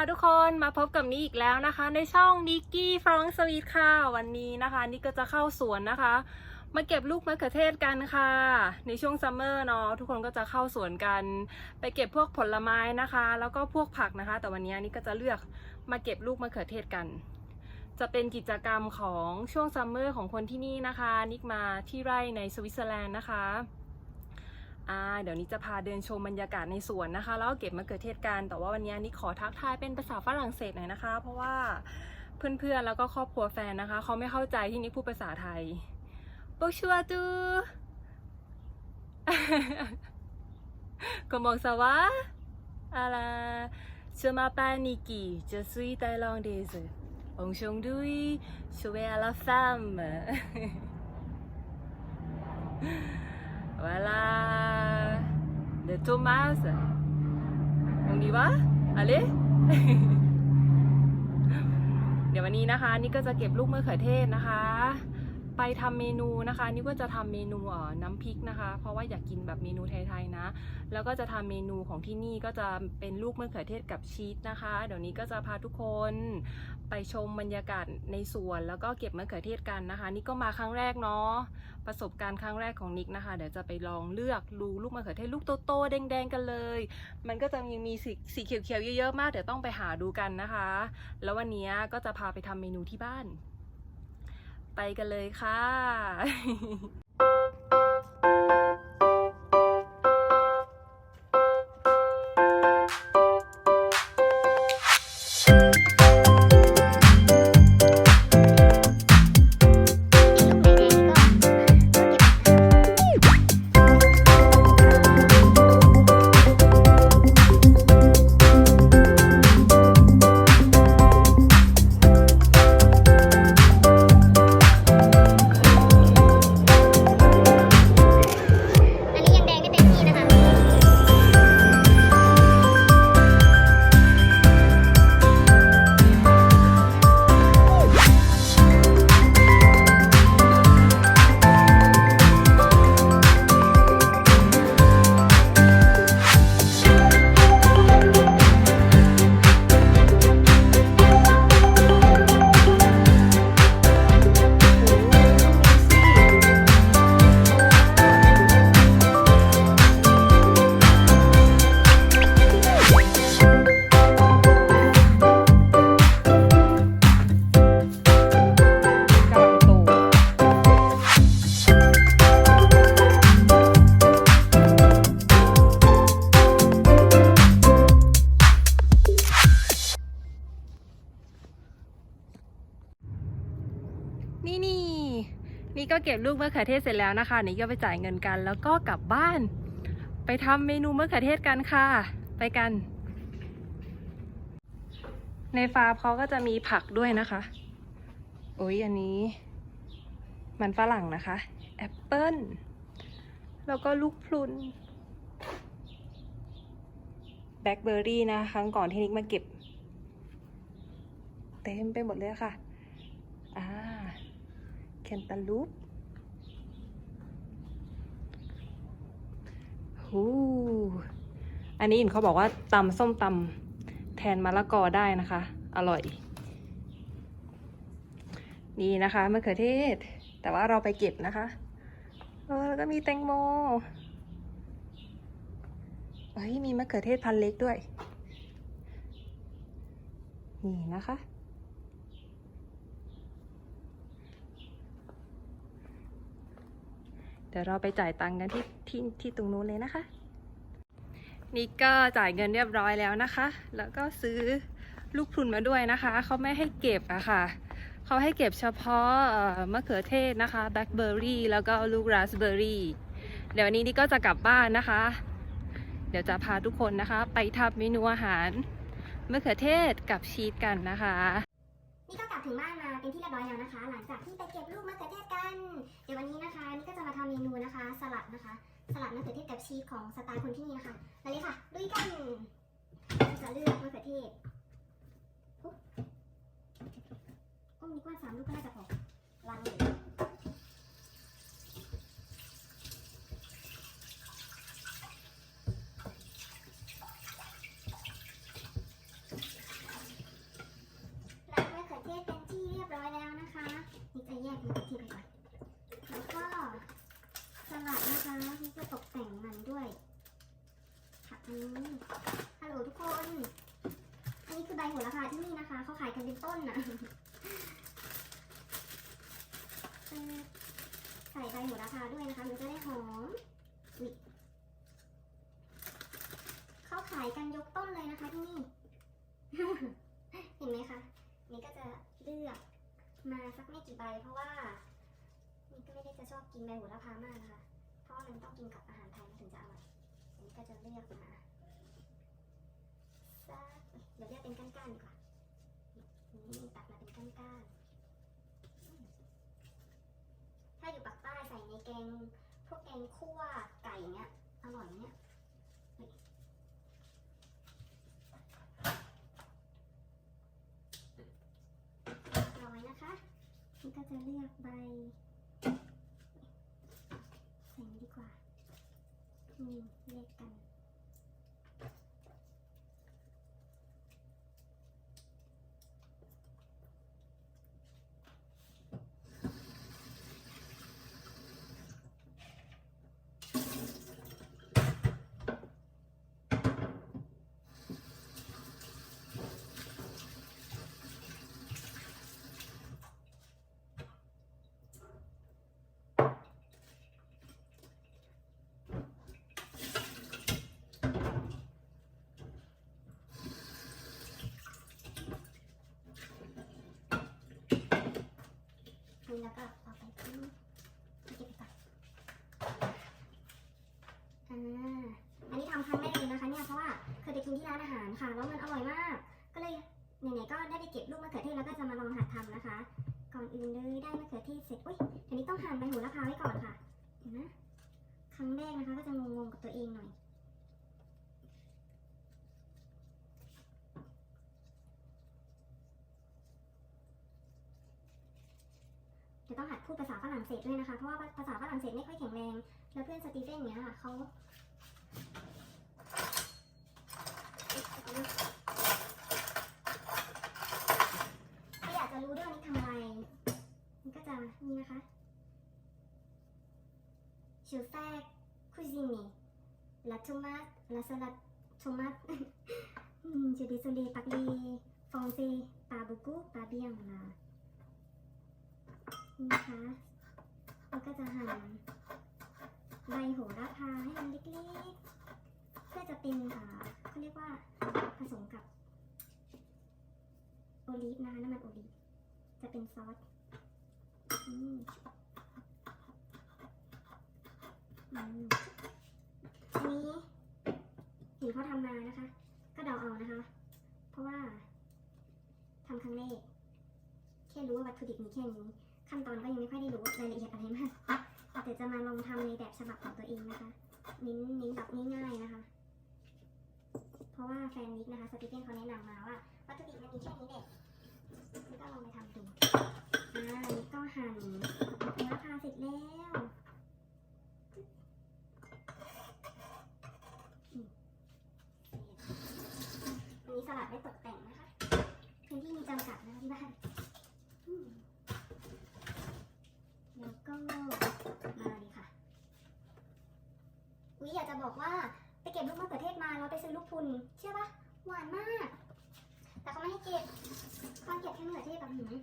ค่ะทุกคนมาพบกับนี้อีกแล้วนะคะ ในช่องนิกกี้ฟรองสวีทค่ะวันนี้นะคะนี่ก็จะเข้าสวนนะคะ มาเก็บลูกมะเขือเทศกันค่ะ ในช่วงซัมเมอร์เนาะทุกคนก็จะเข้าสวนกัน ไปเก็บพวกผลไม้นะคะ แล้วก็พวกผักนะคะ แต่วันนี้นี่ก็จะเลือกมาเก็บลูกมะเขือเทศกัน จะเป็นกิจกรรมของช่วงซัมเมอร์ของคนที่นี่นะคะ นิกมาที่ไร่ในสวิตเซอร์แลนด์นะคะ อ่าเดี๋ยวนี้จะพาเดินชมบรรยากาศในสวนนะคะ แล้วก็เก็บมะเขือเทศกันแต่ว่าวันนี้นี่ขอทักทายเป็นภาษาฝรั่งเศสหน่อยนะคะ เพราะว่าเพื่อนๆแล้วก็ครอบครัวแฟนนะคะเขาไม่เข้าใจที่นี่พูดภาษาไทย Bonjour à tous Comment ça va Alors, je m'appelle Nikki, je suis thaïlandaise. Aujourd'hui, je vais à la femme. Voilà. De Thomas. On y va? Allez? เดี๋ยววันนี้นะคะ นี่ก็จะเก็บลูกมะเขือเทศนะคะ ไปทำเมนูนะคะนี่ก็จะทำเมนูอ่อน้ำพริกนะคะ เพราะว่าอยากกินแบบเมนูไทยๆนะ แล้วก็จะทำเมนูของที่นี่ก็จะเป็นลูกมะเขือเทศกับชีสนะคะ เดี๋ยวนี้ก็จะพาทุกคนไปชมบรรยากาศในสวนแล้วก็เก็บมะเขือเทศกันนะคะ นี่ก็มาครั้งแรกเนาะประสบการณ์ครั้งแรกของนิกนะคะ เดี๋ยวจะไปลองเลือกดูลูกมะเขือเทศลูกโตๆแดงๆกันเลย มันก็จะยังมีสีสีเขียวๆเยอะๆมากเดี๋ยวต้องไปหาดูกันนะคะ แล้ววันนี้ก็จะพาไปทำเมนูที่บ้าน กันเลยค่ะ เก็บลูกมะเขือเทศเสร็จแล้วนะคะนี่ก็ไปจ่ายเงินกัน แล้วก็กลับบ้าน ไปทำเมนูมะเขือเทศกันค่ะ ไปกัน ในฟาร์มเขาก็จะมีผักด้วยนะคะโอ้ยอันนี้ มันฝรั่งนะคะ แอปเปิ้ลแล้วก็ลูกพลุนแบล็คเบอร์รี่นะครั้งก่อนที่นิกมาเก็บ เต็มไปหมดเลยค่ะ อ่า แคนตาลูป หูอันนี้อินเขาบอกว่าตำส้มตำแทนมะละกอได้นะคะ อร่อย นี่นะคะมะเขือเทศ แต่ว่าเราไปเก็บนะคะแล้วก็มีแตงโมเฮ้ยมีมะเขือเทศพันเล็กด้วย นี่นะคะ เดี๋ยวเราไปจ่ายตังค์กันที่ที่ที่ตรงนู้นเลยนะคะ นี่ก็จ่ายเงินเรียบร้อยแล้วนะคะ แล้วก็ซื้อลูกพุนมาด้วยนะคะ เขาไม่ให้เก็บอะค่ะ เขาให้เก็บเฉพาะมะเขือเทศนะคะแบล็คเบอร์รี่แล้วก็ลูกราสเบอร์รี่ เดี๋ยววันนี้นี่ก็จะกลับบ้านนะคะ เดี๋ยวจะพาทุกคนนะคะ ไปทำเมนูอาหารมะเขือเทศกับชีสกันนะคะ บถึงบ้านมาเป็นที่เรียบร้อยแล้วนะคะ หลังจากที่ไปเก็บลูกมะเขือเทศกัน เดี๋ยววันนี้นะคะ นี่ก็จะมาทำเมนูนะคะ สลัดนะคะ สลัดมะเขือเทศกับชีสของสไตล์คนที่นี่นะคะไปเลยค่ะลุยกันจะเลือกมะเขือเทศปุ๊บโอ้มีกว่าสามลูกก็น่าจะพอลังเลย จะแยกมันที่ไปก่อน แล้วก็สลัดนะคะนี่ก็ตกแต่งมันด้วยผักอันนี้ฮัลโหลทุกคน อันนี้คือใบโหระพาที่นี่นะคะ เขาขายกันเป็นต้นนะใส่ใบโหระพาด้วยนะคะ มันจะได้หอมอุ๊ยเขาขายกันยกต้นเลยนะคะที่นี่ เห็นไหมคะ นี่ก็จะเลือกมาสั กี่ใบเพราะว่านี่ก็ไม่ได้จะชอบกินใบโหระพามากนะคะ เพราะมันต้องกินกับอาหารไทยถึงจะอร่อยอันนี้ก็จะเลือกมาสักเดี๋ยวเลือกเป็นก้านๆดีกว่านี่ตัดมาเป็นก้านๆถ้าอยู่ปากใต้ใส่ในแกงพวกแกงคั่วไก่เนี้ยอร่อยเนี่ยเฮ้ยร้อยนะคะ นี่ก็ จะเลือกใบใส่ดีกว่า นี่เลขกัน แล้วก็เอาไปทิ้งเก็บไปก่อนอ่าอันนี้ทำครั้งแรกเลยนะคะเนี่ยเพราะว่าเคยไปกินที่ร้านอาหารค่ะแล้วมันอร่อยมาก ก็เลยไหนๆก็ได้ไปเก็บลูกมะเขือเทศแล้วก็จะมาลองหัดทำนะคะ ก่อนอื่นเลยได้มะเขือเทศเสร็จอุ้ยเดี๋ยวนี้ต้องหั่นใบโหระพาไว้ก่อนค่ะเดี๋ยวนะครั้งแรกนะคะก็จะงงๆกับตัวเองหน่อย เดี๋ยวต้องหัดพูดภาษาฝรั่งเศสด้วยนะคะ เพราะว่าภาษาฝรั่งเศสไม่ค่อยแข็งแรง แล้วเพื่อนสตีเฟนเนี้ยค่ะเขาถ้าอยากจะรู้ด้วยวันนี้ทำอะไร มันก็จะนี่นะคะชิลแฟกคุซินีลาทูมาสลาสลัดโทมัสจูดิโซเลปักลีฟองเซปาบุกุปาเบียงลา นะคะแล้วก็จะหั่นใบโหระพาให้มันเล็กๆ เพื่อจะเป็นอ่าเขาเรียกว่าผสมกับโอลีฟนะคะน้ำมันโอลีฟจะเป็นซอสอืมอืมอันนี้เห็นเขาทำมานะคะ ก็เดาเอานะคะ เพราะว่าทำครั้งแรกแค่รู้ว่าวัตถุดิบมีแค่นี้ ขั้นตอนก็ยังไม่ค่อยได้รู้รายละเอียดอะไรมากแต่จะมาลองทำในแบบฉบับของตัวเองนะคะ นิ้นนิ้นแบบง่ายๆนะคะ เพราะว่าแฟนนิกนะคะสติเฟนเขาแนะนำมาว่าวัตถุดิบมันมีแค่นี้แหละก็ลองไปทำดูอ่านี่ก็หั่นโหระพาเสร็จแล้วอืมอันนี้สลัดไม่ตกแต่งนะคะ พื้นที่มีจำกัดนะคะที่บ้านอืม แล้วก็มาเลยค่ะ อุ๊ยอยากจะบอกว่าไปเก็บลูกมะเขือเทศมาเรา ไปซื้อลูกพรุนเชื่อปะหวานมาก แต่เขาไม่ให้เก็บเขาเก็บแค่มะเขือเทศแบบหืม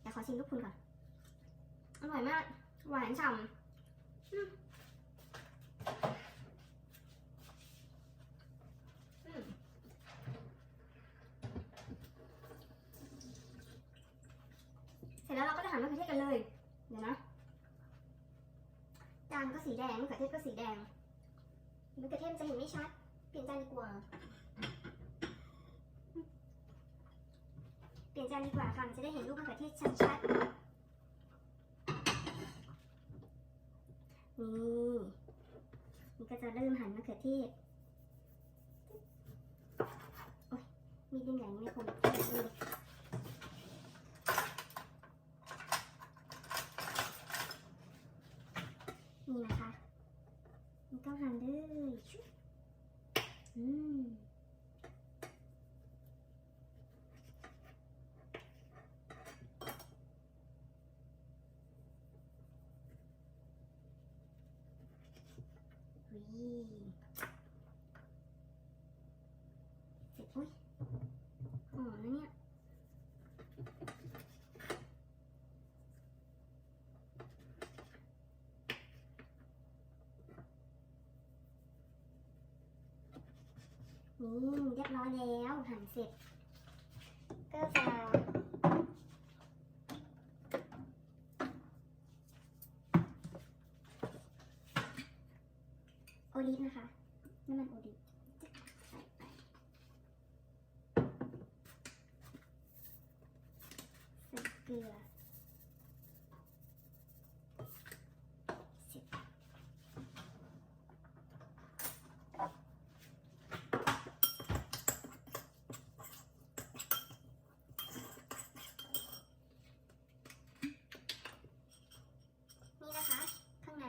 เดี๋ยวขอชิมลูกพรุนก่อน อร่อยมาก หวานฉ่ำ อืมอืมเสร็จแล้วเราก็จะหั่นมะเขือเทศกันเลย เดี๋ยวนะ จานก็สีแดงมะเขือเทศก็สีแดง มะเขือเทศมันจะเห็นไม่ชัด เปลี่ยนจานดีกว่า เปลี่ยนจานดีกว่าค่ะมันจะได้เห็นรูปมะเขือเทศชัดๆ นี่นี่ก็จะเริ่มหั่นมะเขือเทศ โอ้ย มีดเล่มใหญ่ไม่คมเลยนี่นะคะ นี่ก็หั่นเลยชุบอืมวิเสร็จอุ้ยหอมนะเนี่ย นี่เรียบร้อยแล้วหั่นเสร็จ ก็จะโอลิฟนะคะน้ำมันโอลิฟใส่ไปใส่เกลือเสร็จ นี่นะคะ ข้างใน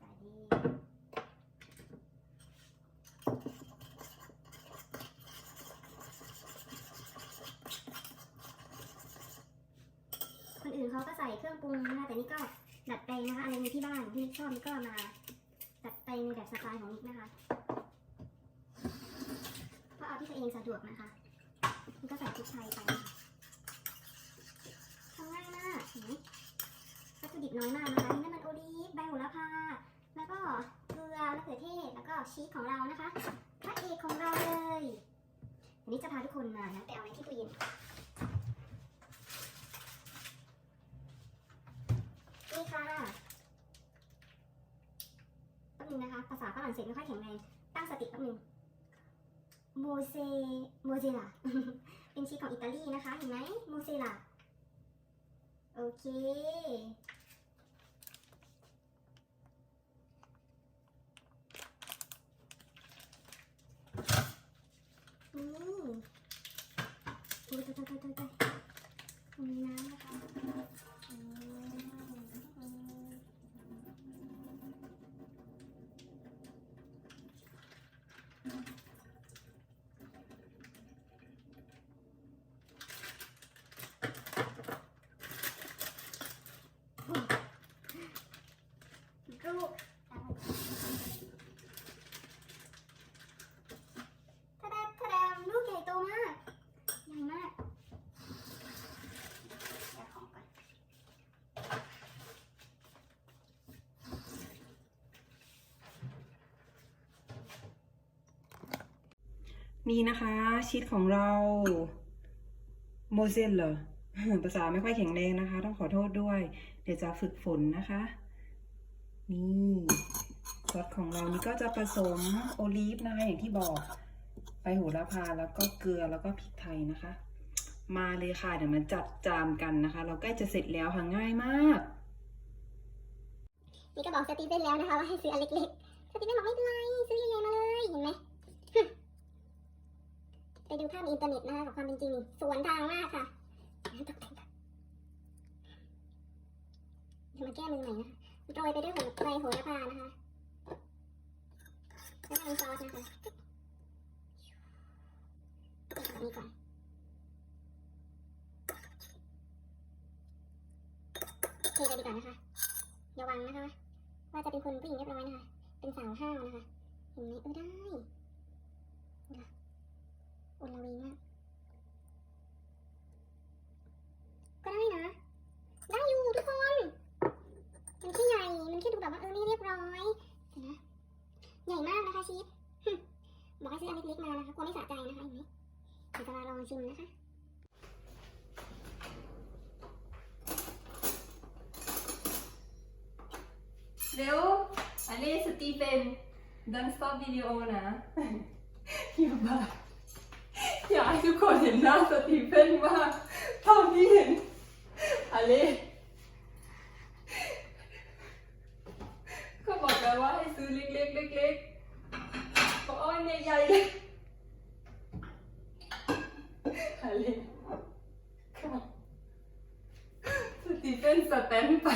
ตาดีคนอื่นเขาก็ ใส่เครื่องปรุงนะคะแต่นี่ก็ดัดแปลงนะคะอะไรในที่บ้านที่นิกชอบนิกก็มาดัดแปลงในแบบสไตล์ของนิกนะคะก็เอาที่ตัวเองสะดวกนะคะนี่ก็ใส่พริกไทยไปนะคะทำง่ายมากเห็นไหมวัตถุดิบน้อยมากนะคะมีน้ำมันโอลีฟใบโหระพาแล้วก็เกลือมะเขือเทศแล้วก็ชีสของเรานะคะพระเอกของเราเลยวันนี้จะพาทุกคนมานะไปเอาไว้ที่ตู้เย็นค่ะแป๊บนึงนะคะ ภา ษาฝรั่งเศสไม่ค่อยแข็งแรง ตั้งสติแป๊บนึงโมเซโมเซล่าเป็นชีสของอิตาลีนะคะ เห็นไหมโมเซล่าโอเค อืมโอ้ยตายตายตายตายตายมีน้ำนะคะอืมอืม ลูกทะแดมทะแดมลูกใหญ่โตมากใหญ่มากเดี๋ยวของก่อนนี่นะคะ ชีสของเราโมเซลเหรอภาษาไม่ค่อยแข็งแรงนะคะ ต้องขอโทษด้วย เดี๋ยวจะฝึกฝนนะคะ นี่ซอสของเรานี่ก็จะผสมโอลีฟนะคะอย่างที่บอกใบโหระพาแล้วก็เกลือแล้วก็พริกไทยนะคะ มาเลยค่ะเดี๋ยวมาจัดจานกันนะคะ เราใกล้จะเสร็จแล้วค่ะง่ายมาก นี่ก็บอกสตีเฟนแล้วนะคะว่าให้ซื้ออันเล็กๆสตีเฟนบอกไม่เป็นไรซื้อใหญ่ๆมาเลยเห็นไหมไปดูภาพในอินเทอร์เน็ตนะคะกับความเป็นจริงสวนทางมากค่ะตกแต่งก่อนเดี๋ยวมาแก้มือใหม่นะคะ โรยไปด้วยหัวใบโหระพานะคะแล้วก็เป็นซอสนะคะแบบนี้ก่อนเทไปดีกว่านะคะระวังนะคะ ว่าจะเป็นคนผู้หญิงเรียบร้อยนะคะ เป็นสาวห้าวนะคะ เห็นไหมเออได้โอละโอละวีมากได้นะ ได้อยู่ทุกคน มันแค่ใหญ่ มันแค่ดูแบบว่าเออไม่เรียบร้อยนะใหญ่มากนะคะชีสบอกให้ซื้ออันเล็กๆมานะคะกลัวไม่สะใจนะคะเห็นไหมเดี๋ยวจะมาลองชิมนะคะเร็วอเล่สตีเฟนดันสต็อปวิดีโอนะอย่ามาอยากให้ทุกคนเห็นหน้าสตีเฟนมาเท่าที่เห็นอเล่ ตีเป็นสแตนไป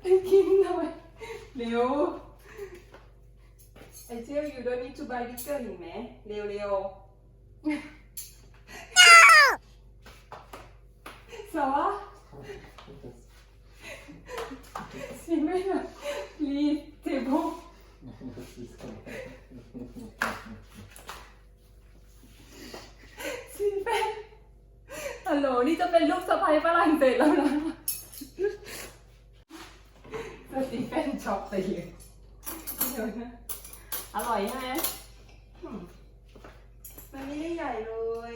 ไปกินหน่อยเร็วไอเชื่อ you don't need to buy liquor เห็นไหมเร็วเร็ว eh? Ça Leo C'est même... Lee, t'es bon ะลีเทเบิลสิเป็นฮัลโหลนี่จะเป็นลูกสะใภ้ฝรั่งเศสแล้วนะสตีเฟนช็อกไปเลยเดี๋ยวนะอร่อยใช่ไหมอืมมันไม่ได้ใหญ่เลย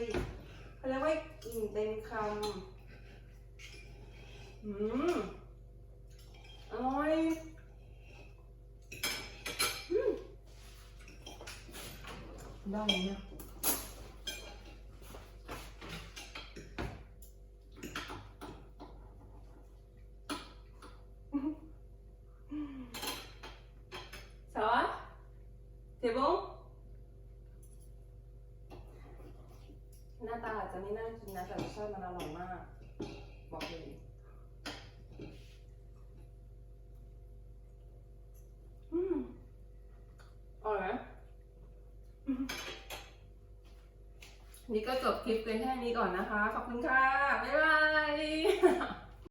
เขาเรียกว่ากินเต็มคำอืมอร่อยอืม ได้ไหมเนี่ยสวัสดี C'est bon หน้าตาอาจจะไม่น่ากินนะ แต่รสชาติมันอร่อยมากเลยอืมอร่อยไหมอืม นี่ก็จบคลิปเพียงแค่นี้ก่อนนะคะ ขอบคุณค่ะ บ๊ายบาย